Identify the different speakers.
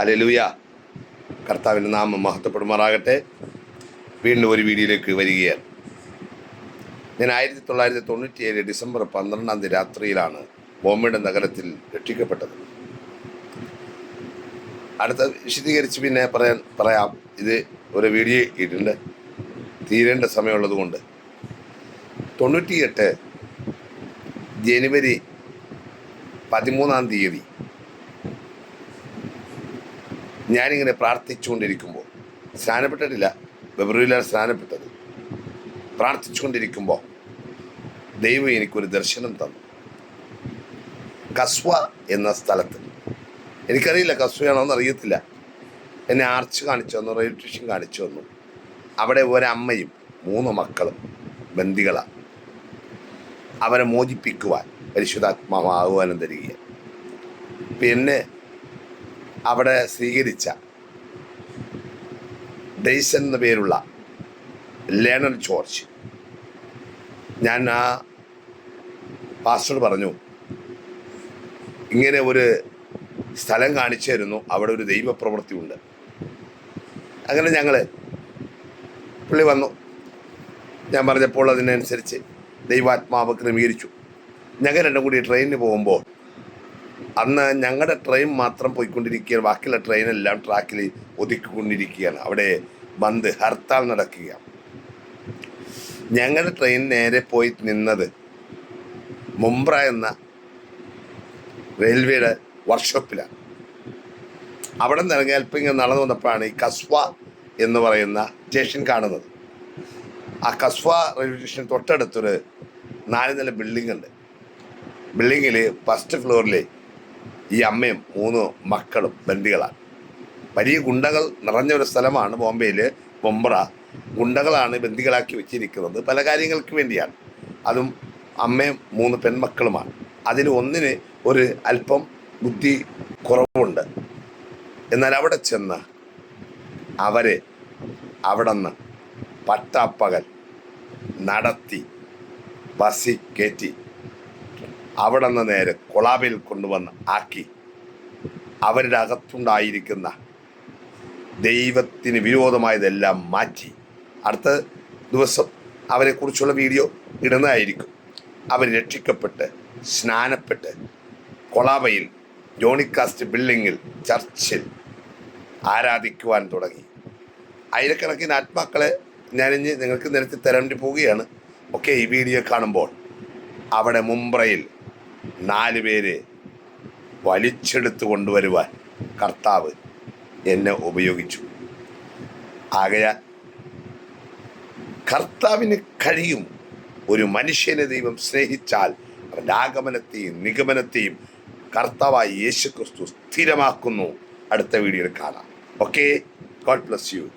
Speaker 1: Alleluia കർത്താവിന്റെ നാമം മഹത്വപ്പെടുമാറാകട്ടെ. വീണ്ടും ഒരു വീഡിയോയിലേക്ക് വരികയാണ്. ഞാൻ ആയിരത്തി തൊള്ളായിരത്തി തൊണ്ണൂറ്റിയേഴ് ഡിസംബർ പന്ത്രണ്ടാം തീയതി രാത്രിയിലാണ് ബോംബെയുടെ നഗരത്തിൽ രക്ഷിക്കപ്പെട്ടത്. അടുത്ത വിശദീകരിച്ച് പിന്നെ പറയാൻ പറയാം. ഇത് ഒരു വീഡിയോ ഇട്ടുണ്ട് തീരേണ്ട സമയമുള്ളത് കൊണ്ട്. തൊണ്ണൂറ്റിയെട്ട് ജനുവരി പതിമൂന്നാം തീയതി ഞാനിങ്ങനെ പ്രാർത്ഥിച്ചുകൊണ്ടിരിക്കുമ്പോൾ സ്നാനപ്പെട്ടിട്ടില്ല ഫെബ്രുവരിയിലാണ് സ്നാനപ്പെട്ടത്. പ്രാർത്ഥിച്ചുകൊണ്ടിരിക്കുമ്പോൾ ദൈവം എനിക്കൊരു ദർശനം തന്നു. കസ്വ എന്ന സ്ഥലത്ത്. എനിക്കറിയില്ല കസ്വയാണോ അറിയത്തില്ല. എന്നെ ആർച്ച് കാണിച്ചു തന്നു റെയിൽവേ സ്റ്റേഷൻ കാണിച്ചു തന്നു. അവിടെ ഒരമ്മയും മൂന്ന് മക്കളും ബന്ദികളാണ് അവരെ മോചിപ്പിക്കുവാൻ പരിശുദ്ധാത്മാവ് ആഹ്വാനം തരികയാണ്. പിന്നെ അവിടെ സ്വീകരിച്ച ഡെയ്സൺ എന്ന പേരുള്ള ലേണൽ ജോർജ്. ഞാൻ ആ പാസ്റ്റർ പറഞ്ഞു ഇങ്ങനെ ഒരു സ്ഥലം കാണിച്ചു തരുന്നു അവിടെ ഒരു ദൈവപ്രവൃത്തി ഉണ്ട് അങ്ങനെ ഞങ്ങൾ പുള്ളി വന്നു. ഞാൻ പറഞ്ഞപ്പോൾ അതിനനുസരിച്ച് ദൈവാത്മാവ് ക്രമീകരിച്ചു. ഞങ്ങൾ രണ്ടും കൂടി ട്രെയിനിന് പോകുമ്പോൾ അന്ന് ഞങ്ങളുടെ ട്രെയിൻ മാത്രം പോയിക്കൊണ്ടിരിക്കുകയാണ്. ബാക്കിയുള്ള ട്രെയിനെല്ലാം ട്രാക്കിൽ ഒതുക്കിക്കൊണ്ടിരിക്കുകയാണ്. അവിടെ ബന്ദ് ഹർത്താൽ നടക്കുകയാണ്. ഞങ്ങളുടെ ട്രെയിൻ നേരെ പോയി നിന്നത് മുംബ്ര എന്ന റെയിൽവേയുടെ വർക്ക്ഷോപ്പിലാണ് അവിടെ നിന്ന് ഇറങ്ങി അല്പം ഇങ്ങനെ നടന്നു വന്നപ്പോഴാണ് ഈ കസ്വ എന്ന് പറയുന്ന സ്റ്റേഷൻ കാണുന്നത്. ആ കസ്വ റെയിൽവേ സ്റ്റേഷൻ തൊട്ടടുത്തൊരു നാല് നില ബിൽഡിംഗ് ഉണ്ട്. ബിൽഡിങ്ങിൽ ഫസ്റ്റ് ഫ്ലോറിൽ ഈ അമ്മയും മൂന്ന് മക്കളും ബന്ദികളാണ് വലിയ ഗുണ്ടകൾ നിറഞ്ഞ ഒരു സ്ഥലമാണ് ബോംബെയിൽ ബൊമ്പ്ര ഗുണ്ടകളാണ് ബന്ദികളാക്കി വെച്ചിരിക്കുന്നത്. പല കാര്യങ്ങൾക്ക് വേണ്ടിയാണ്. അതും അമ്മയും മൂന്ന് പെൺമക്കളുമാണ്. അതിൽ ഒന്നിന് ഒരു അല്പം ബുദ്ധി കുറവുണ്ട്. എന്നാൽ അവിടെ ചെന്ന് അവരെ അവിടെ നിന്ന് പട്ടാപ്പകൽ നടത്തി ബസ്സിൽ കയറ്റി അവിടെ നിന്ന് നേരെ കൊളാബിൽ കൊണ്ടുവന്ന് ആക്കി. അവരുടെ അകത്തുണ്ടായിരിക്കുന്ന ദൈവത്തിന് വിരോധമായതെല്ലാം മാറ്റി. അടുത്ത ദിവസം അവരെക്കുറിച്ചുള്ള വീഡിയോ ഇടുന്നതായിരിക്കും. അവർ രക്ഷിക്കപ്പെട്ട് സ്നാനപ്പെട്ട് കൊളാബയിൽ ജോണിക്കാസ്റ്റ് ബിൽഡിങ്ങിൽ ചർച്ചിൽ ആരാധിക്കുവാൻ തുടങ്ങി. ആയിരക്കണക്കിന് ആത്മാക്കളെ ഞാനിഞ്ഞ് നിങ്ങൾക്ക് നിരത്തി തരേണ്ടി പോവുകയാണ്. ഒക്കെ ഈ വീഡിയോ കാണുമ്പോൾ അവിടെ മുംബ്രയിൽ നാല് പേര് വലിച്ചെടുത്ത് കൊണ്ടുവരുവാൻ കർത്താവ് എന്നെ ഉപയോഗിച്ചു. ആകയാൽ കർത്താവിന് കഴിയും ഒരു മനുഷ്യനെ ദൈവം സ്നേഹിച്ചാൽ അവന്റെ ആഗമനത്തെയും നിഗമനത്തെയും കർത്താവായി യേശുക്രിസ്തു സ്ഥിരമാക്കുന്നു. അടുത്ത വീഡിയോയിൽ കാണാം. Okay God bless you